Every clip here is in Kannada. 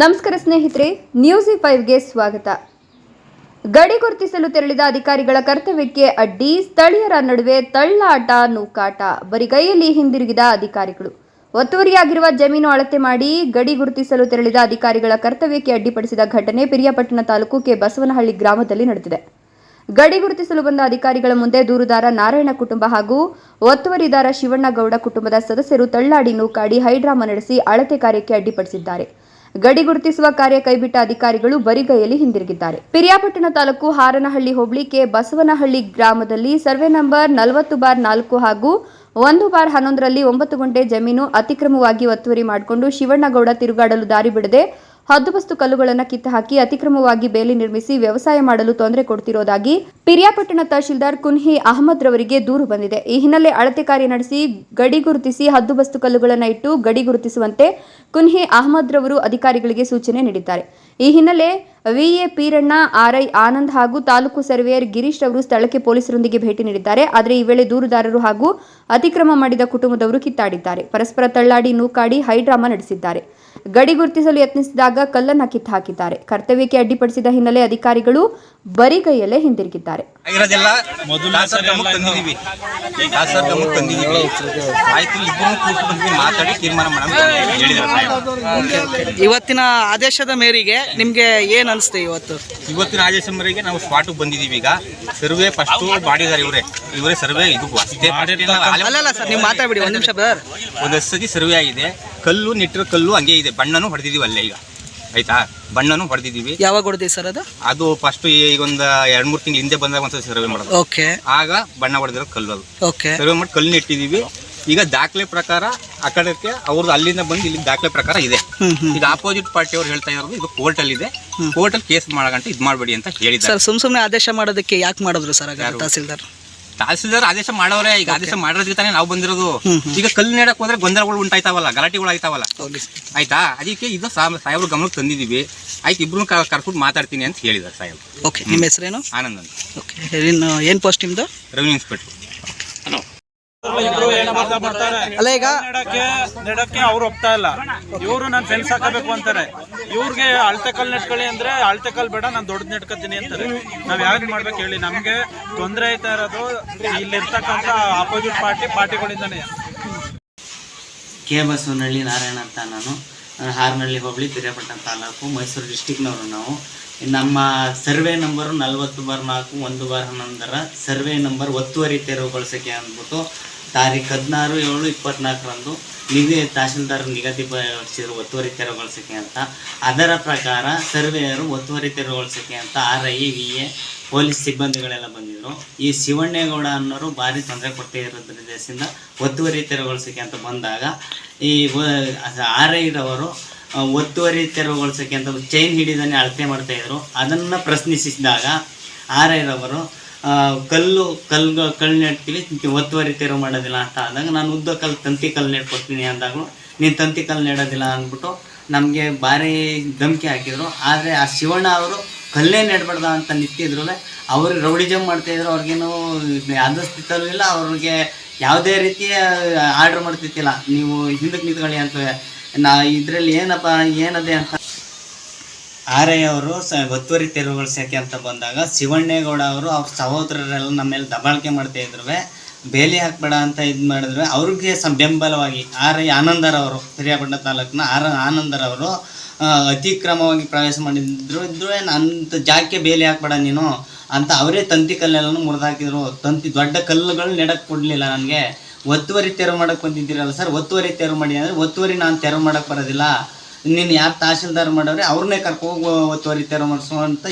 ನಮಸ್ಕಾರ ಸ್ನೇಹಿತರೆ ನ್ಯೂಸ್ ಫೈವ್ಗೆ ಸ್ವಾಗತ. ಗಡಿ ಗುರುತಿಸಲು ತೆರಳಿದ ಅಧಿಕಾರಿಗಳ ಕರ್ತವ್ಯಕ್ಕೆ ಅಡ್ಡಿ, ಸ್ಥಳೀಯರ ನಡುವೆ ತಳ್ಳಾಟ, ನೂಕಾಟ, ಬರಿಗೈಯಲ್ಲಿ ಹಿಂದಿರುಗಿದ ಅಧಿಕಾರಿಗಳು. ಒತ್ತುವರಿಯಾಗಿರುವ ಜಮೀನು ಅಳತೆ ಮಾಡಿ ಗಡಿ ಗುರುತಿಸಲು ತೆರಳಿದ ಅಧಿಕಾರಿಗಳ ಕರ್ತವ್ಯಕ್ಕೆ ಅಡ್ಡಿಪಡಿಸಿದ ಘಟನೆ ಪಿರಿಯಾಪಟ್ಟಣ ತಾಲೂಕು ಕೆ. ಬಸವನಹಳ್ಳಿ ಗ್ರಾಮದಲ್ಲಿ ನಡೆದಿದೆ. ಗಡಿ ಗುರುತಿಸಲು ಬಂದ ಅಧಿಕಾರಿಗಳ ಮುಂದೆ ದೂರುದಾರ ನಾರಾಯಣ ಕುಟುಂಬ ಹಾಗೂ ಒತ್ತುವರಿದಾರ ಶಿವಣ್ಣಗೌಡ ಕುಟುಂಬದ ಸದಸ್ಯರು ತಳ್ಳಾಡಿ, ನೂಕಾಡಿ ಹೈಡ್ರಾಮಾ ನಡೆಸಿ ಅಳತೆ ಕಾರ್ಯಕ್ಕೆ ಅಡ್ಡಿಪಡಿಸಿದ್ದಾರೆ. ಗಡಿ ಗುರುತಿಸುವ ಕಾರ್ಯ ಕೈಬಿಟ್ಟ ಅಧಿಕಾರಿಗಳು ಬರಿಗೈಯಲ್ಲಿ ಹಿಂದಿರುಗಿದ್ದಾರೆ. ಪಿರಿಯಾಪಟ್ಟಣ ತಾಲೂಕು ಹಾರನಹಳ್ಳಿ ಹೋಬಳಿ ಕೆ ಬಸವನಹಳ್ಳಿ ಗ್ರಾಮದಲ್ಲಿ ಸರ್ವೆ ನಂಬರ್ ನಲವತ್ತು ಬಾರ್ ನಾಲ್ಕು ಹಾಗೂ ಒಂದು ಬಾರ್ ಹನ್ನೊಂದರಲ್ಲಿ ಒಂಬತ್ತು ಗುಂಟೆ ಜಮೀನು ಅತಿಕ್ರಮವಾಗಿ ಒತ್ತುವರಿ ಮಾಡಿಕೊಂಡು ಶಿವಣ್ಣಗೌಡ ತಿರುಗಾಡಲು ದಾರಿ ಬಿಡದೆ ಹದ್ದುಬಸ್ತು ಕಲ್ಲುಗಳನ್ನು ಕಿತ್ತುಹಾಕಿ ಅತಿಕ್ರಮವಾಗಿ ಬೇಲಿ ನಿರ್ಮಿಸಿ ವ್ಯವಸಾಯ ಮಾಡಲು ತೊಂದರೆ ಕೊಡುತ್ತಿರುವುದಾಗಿ ಪಿರಿಯಾಪಟ್ಟಣ ತಹಶೀಲ್ದಾರ್ ಕುನ್ಹಿ ಅಹಮದ್ ರವರಿಗೆ ದೂರು ಬಂದಿದೆ. ಈ ಹಿನ್ನೆಲೆ ಅಳತೆ ಕಾರ್ಯ ನಡೆಸಿ ಗಡಿ ಗುರುತಿಸಿ ಹದ್ದುಬಸ್ತು ಕಲ್ಲುಗಳನ್ನು ಇಟ್ಟು ಗಡಿ ಗುರುತಿಸುವಂತೆ ಕುನ್ಹಿ ಅಹಮದ್ ರವರು ಅಧಿಕಾರಿಗಳಿಗೆ ಸೂಚನೆ ನೀಡಿದ್ದಾರೆ. ಈ ಹಿನ್ನೆಲೆ ವಿಎ ಪೀರಣ್ಣ ಆರ್ಐ ಆನಂದ್ ಹಾಗೂ ತಾಲೂಕು ಸರ್ವೇಯರ್ ಗಿರೀಶ್ ರವರು ಸ್ಥಳಕ್ಕೆ ಪೊಲೀಸರೊಂದಿಗೆ ಭೇಟಿ ನೀಡಿದ್ದಾರೆ. ಆದರೆ ಈ ವೇಳೆ ದೂರುದಾರರು ಹಾಗೂ ಅತಿಕ್ರಮ ಮಾಡಿದ ಕುಟುಂಬದವರು ಕಿತ್ತಾಡಿದ್ದಾರೆ. ಪರಸ್ಪರ ತಳ್ಳಾಡಿ ನೂಕಾಡಿ ಹೈಡ್ರಾಮಾ ನಡೆಸಿದ್ದಾರೆ. ಗಡಿ ಗುರುತಿಸಲು ಯತ್ನಿಸಿದಾಗ ಕಲ್ಲನ್ನ ಕಿತ್ತು ಹಾಕಿದ್ದಾರೆ ಕರ್ತವ್ಯಕ್ಕೆ ಅಡ್ಡಿಪಡಿಸಿದ ಹಿನ್ನೆಲೆ ಅಧಿಕಾರಿಗಳು ಬರಿಗೈಯಲ್ಲೇ ಹಿಂದಿರುಗಿದ್ದಾರೆ. ಆಗಿರೋದೆಲ್ಲ ದಾಸರ್ ಗಮನಕ್ಕೆ ತಂದಿದೀವಿ ದಾಸರ್ ಗಮನಕ್ಕೆ ತಂದಿದೀವಿ ಆಯ್ತು ಇಬ್ಬರು ಕೂತು ಬಂದ್ವಿ ಮಾತಾಡಿ ತೀರ್ಮಾನ ಮಾಡೋಣ ಅಂತ ಹೇಳಿದ್ರು. ಸಾಹೇಬ್ರು. ಇವತ್ತಿನ ಆದೇಶದ ಮೇರೆಗೆ ನಿಮ್ಗೆ ಏನ್ ಅನಿಸ್ತು ಇವತ್ತು? ಇವತ್ತಿನ ಆದೇಶ ಮೇರೆಗೆ ನಾವು ಸ್ಪಾಟ್ ಬಂದಿದ್ದೀವಿ ಈಗ. ಸರ್ವೆ ಫಸ್ಟ್ ಮಾಡಿದ್ದಾರೆ ಇವರೇ. ಇವರೇ ಸರ್ವೆ ಇದು ಅಷ್ಟೇ. ಅಲ್ಲಲ್ಲ ಸರ್ ನೀವು ಮಾತಾಡ್ಬಿಡಿ ಒಂದ್ ನಿಮಿಷ ಬ್ರದರ್. ಒಂದಷ್ಟು ಸರ್ವೆ ಆಗಿದೆ. ಕಲ್ಲು ನೆಟ್ಟಿರೋ ಕಲ್ಲು ಹಂಗೆ ಇದೆ. ಬಣ್ಣನೂ ಹೊಡೆದಿದ್ದೀವಿ ಅಲ್ಲೇ ಈಗ. ಆಯ್ತಾ? ಬಣ್ಣನೂ ಹೊಡೆದಿದ್ದೀವಿ ಯಾವಾಗ ಹೊಡೆದಿ ಸರ್ ಅದು? ಅದು ಫಸ್ಟ್ ಈಗ ಒಂದು ಎರಡು ಮೂರು ತಿಂಗಳು ಹಿಂದೆ ಬಂದಾಗ ಒಂದ್ಸಲ ಸರ್ವೆ ಮಾಡೋದು ಓಕೆ ಆಗ ಬಣ್ಣ ಹೊಡೆದಿರೋ ಕಲ್ಲು ಅದು. ಓಕೆ ಸರ್ವೆ ಮಾಡಿ ಕಲ್ಲು ನೆಟ್ಟಿದ್ದೀವಿ ಈಗ ದಾಖಲೆ ಪ್ರಕಾರ ಆ ಕಡೆಗೆ ಅವ್ರದ್ದು ಅಲ್ಲಿಂದ ಬಂದು ಇಲ್ಲಿ ದಾಖಲೆ ಪ್ರಕಾರ ಇದೆ. ಇದು ಆಪೋಸಿಟ್ ಪಾರ್ಟಿ ಅವ್ರು ಹೇಳ್ತಾ ಇರೋದು ಇದು ಕೋರ್ಟ್ ಅಲ್ಲಿ ಇದೆ. ಕೋರ್ಟ್ ಅಲ್ಲಿ ಕೇಸ್ ಮಾಡಗಂಟ ಇದು ಮಾಡಬೇಡಿ ಅಂತ ಹೇಳಿದ್ದಾರೆ. ಸರ್ ಸುಮ್ ಸುಮ್ಮನೆ ಆದೇಶ ಮಾಡೋದಕ್ಕೆ ಯಾಕೆ ಮಾಡಿದ್ರು ಸರ್? ತಹಸೀಲ್ದಾರ್? ತಹಸೀಲ್ದಾರ್ ಆದೇಶ ಮಾಡವ್ರೆ ಈಗ ಆದೇಶ ಮಾಡೋದಕ್ಕೆ ತಾನೇ ನಾವು ಬಂದಿರೋದು. ಈಗ ಕಲ್ಲು ನೆಡಕ್ ಹೋದ್ರೆ ಗೊಂದಲಗಳು ಉಂಟಾಯ್ತಾವಲ್ಲ ಗಲಾಟೆಗಳು ಆಯ್ತಾವಲ್ಲ. ಆಯ್ತಾ? ಅದಕ್ಕೆ ಇದು ಸಾಹೇಬ್ರ ಗಮನಕ್ಕೆ ತಂದಿದೀವಿ ಆಯ್ತು ಇಬ್ರು ಕರ್ಕೊಂಡು ಮಾತಾಡ್ತೀನಿ ಅಂತ ಹೇಳಿದ್ದಾರೆ ಸಾಹೇಬ್ ಓಕೆ ನಿಮ್ಮ ಹೆಸರೇನು? ಆನಂದ್ ಅಂತ. ಓಕೆ ಏನು ಪೋಸ್ಟ್ ನಿಮ್ದು? ರೆವಿನ್ಯೂ ಇನ್ಸ್ಪೆಕ್ಟರ್ ಅಲ್ಲ ಈಗ ನೆಡಕ್ಕೆ ನೆಡಕ್ಕೆ ಅವ್ರು ಒಪ್ತಾ ಇಲ್ಲ. ಇವರು ನಾನು ಫೆನ್ಸ್ ಹಾಕಬೇಕು ಅಂತಾರೆ. ಇವ್ರಿಗೆ ಅಳತೆ ಕಲ್ ನೆಟ್ಕೊಳ್ಳಿ ಅಂದ್ರೆ ಅಳತೆ ಕಲ್ ಬೇಡ ನಾನು ದೊಡ್ಡ ನೆಟ್ಕೊತೀನಿ ಅಂತಾರೆ. ನಾವ್ ಯಾವ್ದು ಮಾಡ್ಬೇಕು ಹೇಳಿ. ನಮ್ಗೆ ತೊಂದರೆ ಆಯ್ತಾ ಇರೋದು ಇಲ್ಲಿರ್ತಕ್ಕಂಥ ಆಪೋಸಿಟ್ ಪಾರ್ಟಿ ಪಾರ್ಟಿಗಳಿಂದಾನೆ. ಕೆ ಬಸವನಹಳ್ಳಿ ನಾರಾಯಣ ಅಂತ ನಾನು. ನಾನು ಹಾರನಹಳ್ಳಿ ಹೋಬಳಿ ಪಿರಿಯಾಪಟ್ಟಣ ತಾಲೂಕು ಮೈಸೂರು ಡಿಸ್ಟಿಕ್ನವರು ನಾವು. ನಮ್ಮ ಸರ್ವೆ ನಂಬರು ನಲ್ವತ್ತು ಬಾರ್ ನಾಲ್ಕು, ಒಂದು ಬಾರ್ ಹನ್ನೊಂದರ ಸರ್ವೆ ನಂಬರ್ ಒತ್ತುವರಿ ತೆರವುಗೊಳಿಸಕ್ಕೆ ಅಂದ್ಬಿಟ್ಟು ತಾರೀಕು ಹದಿನಾರು ಏಳು ಇಪ್ಪತ್ನಾಲ್ಕರಂದು ನಿಧಿ ತಹಶೀಲ್ದಾರ್ ನಿಗದಿಪಡಿಸಿದ್ರು ಒತ್ತುವರಿ ತೆರವುಗೊಳಿಸಕ್ಕೆ ಅಂತ. ಅದರ ಪ್ರಕಾರ ಸರ್ವೆಯರು ಒತ್ತುವರಿ ತೆರವುಗೊಳಿಸಕ್ಕೆ ಅಂತ R I V A, police ಸಿಬ್ಬಂದಿಗಳೆಲ್ಲ ಬಂದಿದ್ರು. ಈ ಶಿವಣ್ಣೇಗೌಡ ಅನ್ನೋರು ಭಾರಿ ತೊಂದರೆ ಕೊಡ್ತಾ ಇರೋದ್ರಿಂದ ಒತ್ತುವರಿ ತೆರವುಗೊಳಿಸಕ್ಕೆ ಅಂತ ಬಂದಾಗ ಈ ಆರ್ ಐರವರು ಒತ್ತುವರಿ ತೆರವುಗೊಳಿಸಕ್ಕೆ ಅಂತ ಚೈನ್ ಹಿಡಿದನ್ನೇ ಅಳತೆ ಮಾಡ್ತಾ ಇದ್ರು. ಅದನ್ನು ಪ್ರಶ್ನಿಸಿದಾಗ ಆರ್ ರವರು ಕಲ್ಲು ಕಲ್ಲು ಕಲ್ಲು ನೆಡ್ತೀವಿ ಒತ್ತುವರಿ ತೆರವು ಮಾಡೋದಿಲ್ಲ ಅಂತ ಆದಾಗ ನಾನು ಉದ್ದ ಕಲ್ಲು, ತಂತಿ ಕಲ್ಲು ನೆಟ್ಕೊಡ್ತೀನಿ ಅಂದಾಗಲೂ, ನೀನು ತಂತಿ ಕಲ್ಲು ನೆಡೋದಿಲ್ಲ ಅಂದ್ಬಿಟ್ಟು ನಮಗೆ ಭಾರಿ ಧಮಕಿ ಹಾಕಿದ್ರು. ಆದರೆ ಆ ಶಿವಣ್ಣ ಅವರು ಕಲ್ಲೇ ನೆಡಬಾರ್ದ ಅಂತ ನಿಂತಿದ್ರು ರೌಡಿ ರೌಡಿಜಮ್ ಮಾಡ್ತಾಯಿದ್ರು ಅವ್ರಿಗೇನು ಅನಿಸ್ತಿತ್ತಲೂ ಇಲ್ಲ, ಅವ್ರಿಗೆ ಯಾವುದೇ ರೀತಿಯ ಆರ್ಡ್ರ್ ಮಾಡ್ತಿತ್ತಿಲ್ಲ. ನೀವು ಹಿಂದಕ್ಕೆ ನಿಂತ್ಕೊಳ್ಳಿ ಅಂತ ನಾ ಇದರಲ್ಲಿ ಏನಪ್ಪ, ಏನದೆ ಅಂತ? ಆರ್ಯ ಅವರು ಒತ್ತುವರಿ ತೆರವುಗೊಳಿಸೋಕೆ ಅಂತ ಬಂದಾಗ ಶಿವಣ್ಣೇಗೌಡ ಅವರು ಅವ್ರ ಸಹೋದರರೆಲ್ಲ ನಮ್ಮ ಮೇಲೆ ದಬಾಳಿಕೆ ಮಾಡ್ತಾ ಇದ್ರು ಬೇಲಿ ಹಾಕ್ಬೇಡ ಅಂತ ಇದು ಮಾಡಿದ್ರು ಅವ್ರಿಗೆ ಸ ಬೆಂಬಲವಾಗಿ ಆರ್ ಐ ಆನಂದರವರು ಪಿರಿಯಾಪಟ್ಟಣ ತಾಲೂಕಿನ ಆರ್ ಆನಂದರವರು ಅತಿಕ್ರಮವಾಗಿ ಪ್ರವೇಶ ಮಾಡಿದ್ರು ಇದ್ರು ಅಂತ ಜಾಕೆ ಬೇಲಿ ಹಾಕ್ಬೇಡ ನೀನು ಅಂತ ಅವರೇ ತಂತಿ ಕಲ್ಲೆಲ್ಲನೂ ಮುರಿದಾಕಿದ್ರು. ತಂತಿ ದೊಡ್ಡ ಕಲ್ಲುಗಳು ನೆಡಕ್ಕೆ ಕೊಡಲಿಲ್ಲ ನನಗೆ. ಒತ್ತುವರಿ ತೆರವು ಮಾಡಕ್ಕೆ ಬಂದಿದ್ದೀರಲ್ಲ ಸರ್, ಒತ್ತುವರಿ ತೆರವು ಮಾಡಿ ಅಂದರೆ ಒತ್ತುವರಿ ನಾನು ತೆರವು ಮಾಡಕ್ಕೆ ಬರೋದಿಲ್ಲ. ನೀನು ಯಾರು ತಹಶೀಲ್ದಾರ್ ಮಾಡೋರೆ ಅವ್ರನ್ನೇ ಕರ್ಕೋಗಿ ಒತ್ತುವರಿ ತೆರವು ಮಾಡಿಸೋ ಅಂತ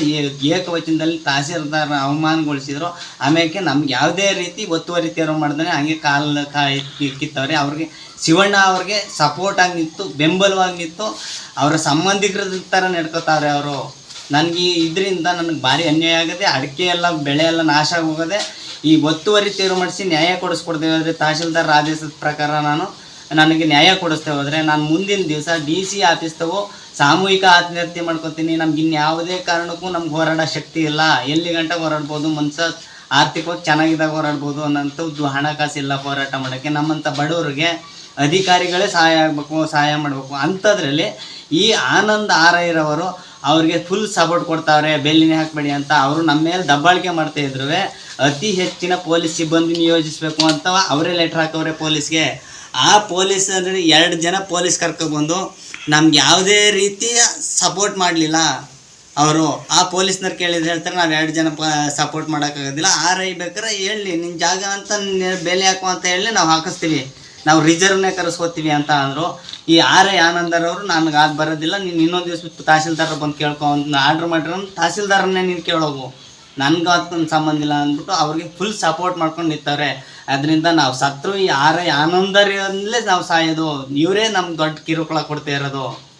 ಏಕವಚನದಲ್ಲಿ ತಹಶೀಲ್ದಾರ್ ಅವಮಾನಗೊಳಿಸಿದ್ರು. ಆಮೇಲೆ ನಮ್ಗೆ ಯಾವುದೇ ರೀತಿ ಒತ್ತುವರಿ ತೆರವು ಮಾಡ್ದಾನೆ ಹಂಗೆ ಕಾಲ ಕಾಯಿ ಕಿತ್ತವ್ರೆ ಅವ್ರಿಗೆ ಶಿವಣ್ಣ ಅವ್ರಿಗೆ ಸಪೋರ್ಟಾಗಿ ನಿಂತು, ಬೆಂಬಲವಾಗಿ ಅವರ ಸಂಬಂಧಿಕರ ಥರ ನಡ್ಕೋತಾವ್ರೆ ಅವರು. ನನಗೆ ಇದರಿಂದ ನನಗೆ ಭಾರಿ ಅನ್ಯಾಯ ಆಗದೆ, ಅಡಿಕೆ ಎಲ್ಲ, ಬೆಳೆ ಎಲ್ಲ ನಾಶ ಆಗಿ ಹೋಗದೆ ಈ ಒತ್ತುವರಿ ತೆರವು ಮಾಡಿಸಿ ನ್ಯಾಯ ಕೊಡಿಸ್ಕೊಡ್ತೇವೆ ಅಂದರೆ ತಹಶೀಲ್ದಾರ್ ಆದೇಶದ ಪ್ರಕಾರ ನಾನು ನನಗೆ ನ್ಯಾಯ ಕೊಡಿಸ್ತೇವೆ ಹೋದರೆ ನಾನು ಮುಂದಿನ ದಿವಸ ಡಿ ಸಿ ಆಫೀಸ್ತವು ಸಾಮೂಹಿಕ ಆತ್ಮಹತ್ಯೆ ಮಾಡ್ಕೊತೀನಿ. ನಮ್ಗೆ ಇನ್ಯಾವುದೇ ಕಾರಣಕ್ಕೂ ನಮ್ಗೆ ಹೋರಾಡೋ ಶಕ್ತಿ ಇಲ್ಲ. ಎಲ್ಲಿ ಗಂಟೆ ಹೋರಾಡ್ಬೋದು, ಮನ್ಸ ಆರ್ಥಿಕವಾಗಿ ಚೆನ್ನಾಗಿದ್ದಾಗ ಹೋರಾಡ್ಬೋದು ಅನ್ನೋಂಥದ್ದು ಹಣಕಾಸಿಲ್ಲ ಹೋರಾಟ ಮಾಡೋಕ್ಕೆ. ನಮ್ಮಂಥ ಬಡವರಿಗೆ ಅಧಿಕಾರಿಗಳೇ ಸಹಾಯ ಆಗಬೇಕು, ಸಹಾಯ ಮಾಡಬೇಕು. ಅಂಥದ್ರಲ್ಲಿ ಈ ಆನಂದ್ ಆರೈರವರು ಅವ್ರಿಗೆ ಫುಲ್ ಸಪೋರ್ಟ್ ಕೊಡ್ತಾವ್ರೆ. ಬೆಲ್ಲಿನೇ ಹಾಕಬೇಡಿ ಅಂತ ಅವರು ನಮ್ಮ ಮೇಲೆ ದಬ್ಬಾಳಿಕೆ ಮಾಡ್ತಾ ಇದ್ರು ಅತಿ ಹೆಚ್ಚಿನ ಪೊಲೀಸ್ ಸಿಬ್ಬಂದಿ ನಿಯೋಜಿಸಬೇಕು ಅಂತ ಅವರೇ ಲೆಟ್ರ್ ಹಾಕವ್ರೆ ಪೊಲೀಸ್ಗೆ. ಆ ಪೊಲೀಸ್ ಅಂದರೆ ಎರಡು ಜನ ಪೊಲೀಸ್ ಕರ್ಕೊಬಂದು ನಮ್ಗೆ ಯಾವುದೇ ರೀತಿಯ ಸಪೋರ್ಟ್ ಮಾಡಲಿಲ್ಲ. ಅವರು ಆ ಪೊಲೀಸ್ನವ್ರು ಕೇಳಿದ್ರೆ ಹೇಳ್ತಾರೆ, ನಾವು ಎರಡು ಜನ ಪ ಸಪೋರ್ಟ್ ಮಾಡೋಕ್ಕಾಗೋದಿಲ್ಲ ಆರ್ ಐ ಬೇಕಾದ್ರೆ ಹೇಳಿ ನಿನ್ನ ಜಾಗ ಅಂತ ಬೆಲೆ ಹಾಕು ಅಂತ ಹೇಳಿ ನಾವು ಹಾಕಿಸ್ತೀವಿ. ನಾವು ರಿಸರ್ವ್ನೇ ಕರೆಸ್ಕೋತೀವಿ ಅಂತ ಅಂದರು. ಈ ಆರ್ ಐ ಆನಂದರವರು ನನಗೆ ಅದು ಬರೋದಿಲ್ಲ. ನೀನು ಇನ್ನೊಂದು ದಿವಸ ತಹಸೀಲ್ದಾರ ಬಂದು ಕೇಳ್ಕೊ ಅಂತ ಆರ್ಡ್ರ್ ಮಾಡಿರೋ ತಹಸೀಲ್ದಾರನ್ನೇ ನೀನು ಕೇಳೋಗು. ನನ್ಗೆ ಸಂಬಂಧ ಇಲ್ಲ ಅಂದ್ಬಿಟ್ಟು ಅವ್ರಿಗೆ ಫುಲ್ ಸಪೋರ್ಟ್ ಮಾಡ್ಕೊಂಡು ನಿಂತವ್ರೆ. ಅದರಿಂದ ನಾವು ಸತ್ರು ಯಾರೇ ಆನಂದರಿಂದಲೇ ನಾವು ಸಾಯೋದು. ಇವರೇ ನಮ್ಗೆ ದೊಡ್ಡ ಕಿರುಕುಳ ಕೊಡ್ತಾ ಇರೋದು.